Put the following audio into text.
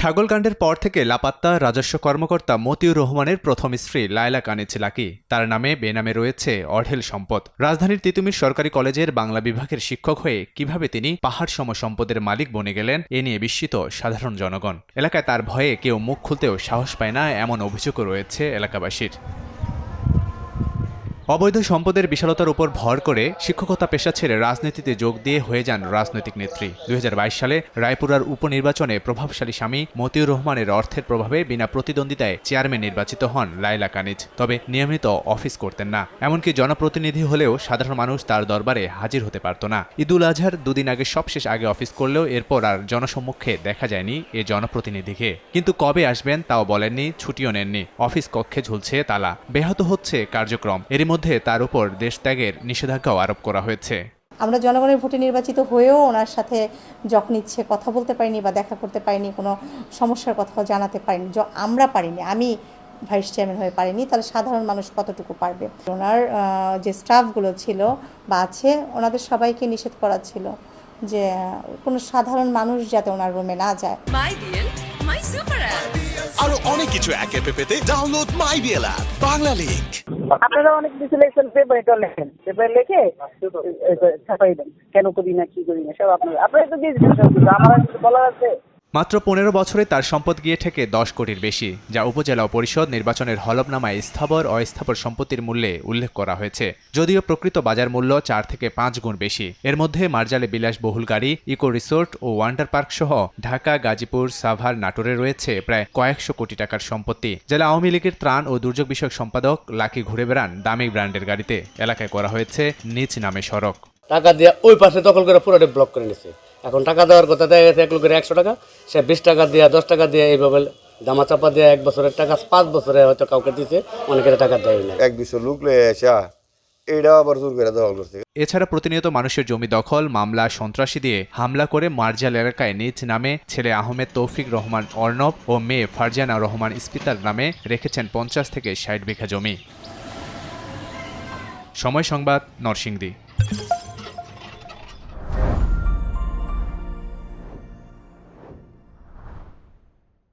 ছাগলকাণ্ডের পর থেকে লাপাত্তা রাজস্ব কর্মকর্তা মতিউর রহমানের প্রথম স্ত্রী লায়লা কানিচ লাকি তার নামে বেনামে রয়েছে অঢেল সম্পদ। রাজধানীর তিতুমির সরকারি কলেজের বাংলা বিভাগের শিক্ষক হয়ে কীভাবে তিনি পাহাড় সম সম্পদের মালিক বনে গেলেন, এ নিয়ে বিস্মিত সাধারণ জনগণ। এলাকায় তার ভয়ে কেউ মুখ খুলতেও সাহস পায় না, এমন অভিযোগও রয়েছে এলাকাবাসীর। অবৈধ সম্পদের বিশালতার উপর ভর করে শিক্ষকতা পেশা ছেড়ে রাজনীতিতে যোগ দিয়ে হয়ে যান রাজনৈতিক নেত্রী। দুই হাজার বাইশ সালে রায়পুরার উপনির্বাচনে প্রভাবশালী স্বামী মতিউর রহমানের অর্থের প্রভাবে বিনা প্রতিদ্বন্দ্বিতায় চেয়ারম্যান নির্বাচিত হন লাইলা কানিজ। তবে নিয়মিত অফিস করতেন না। এমনকি জনপ্রতিনিধি হলেও সাধারণ মানুষ তার দরবারে হাজির হতে পারত না। ঈদুল আজহার দুদিন আগে সবশেষ আগে অফিস করলেও এরপর আর জনসম্মুখে দেখা যায়নি এ জনপ্রতিনিধিকে। কিন্তু কবে আসবেন তাও বলেননি, ছুটিও নেননি। অফিস কক্ষে ঝুলছে তালা। ব্যাহত হচ্ছে কার্যক্রম। এরই মধ্যে তার উপর দেশত্যাগের নিষেধাজ্ঞাও আরোপ করা হয়েছে। আমরা জনগণের ভোটে নির্বাচিত হয়েও ওনার সাথে যখন ইচ্ছে কথা বলতে পারিনি বা দেখা করতে পারিনি কোনো সমস্যার কথাও জানাতে পারিনি য- আমরা পারিনি আমি ভাইস চেয়ারম্যান হয়ে পারিনি তাহলে সাধারণ মানুষ কতটুকু পারবে? ওনার যে স্টাফগুলো ছিল বা আছে ওনাদের সবাইকে নিষেধ করা ছিল যে কোনো সাধারণ মানুষ যাতে ওনার রুমে না যায়। আরও অনেক কিছু একে পেতে download my BL app Banglalink আপনারা অনেক কিছু লেখেন পেপারে এটা লেখেন। পেপার লেখে ছাপাই দেন। কেন করি না কি করি না সব আপনারা আপনারা তো দিয়ে আমার বলার আছে? মাত্র পনেরো বছরে তার সম্পদ গিয়ে ঠেকে দশ কোটির বেশি, যা উপজেলা পরিষদ নির্বাচনের হলফনামায় স্থাবর অস্থাবর সম্পত্তির মূল্যে উল্লেখ করা হয়েছে, যদিও প্রকৃত বাজার মূল্য চার থেকে পাঁচ গুণ বেশি। এর মধ্যে মার্জালে বিলাসবহুল গাড়ি, ইকো রিসোর্ট ও ওয়ান্ডার পার্ক সহ ঢাকা, গাজীপুর, সাভার নাটোরে রয়েছে প্রায় কয়েকশো কোটি টাকার সম্পত্তি জেলা আওয়ামী লীগের ত্রাণ ও দুর্যোগ বিষয়ক সম্পাদক লাকি ঘুরে বেড়ান দামি ব্র্যান্ডের গাড়িতে। এলাকায় করা হয়েছে নিচ নামে সড়ক। টাকা দিয়ে ওই পাশে দখল করে পুরোটা ব্লক করে নিছে। এখন টাকা দেওয়ার কথা দেখা গেছে এক লোকের একশো টাকা সে বিশ টাকা দিয়ে দশ টাকা দিয়ে এইভাবে দামা চাপা দিয়ে এক বছরের টাকা পাঁচ বছরে হয়তো কাউকে দিছে অনেকের টাকা দেয় না এক দুশো লোক লয়ে আসা এইটাও আবার জোর করে দখল করছে। এছাড়া প্রতিনিয়ত মানুষের জমি দখল মামলা সন্ত্রাসী দিয়ে হামলা করে মার্জাল এলাকায় নিজ নামে ছেলে আহমেদ তৌফিক রহমান অর্ণব ও মেয়ে ফারজানা রহমান ইস্পিতার নামে রেখেছেন পঞ্চাশ থেকে ষাট বিঘা জমি। সময় সংবাদ নরসিংদী।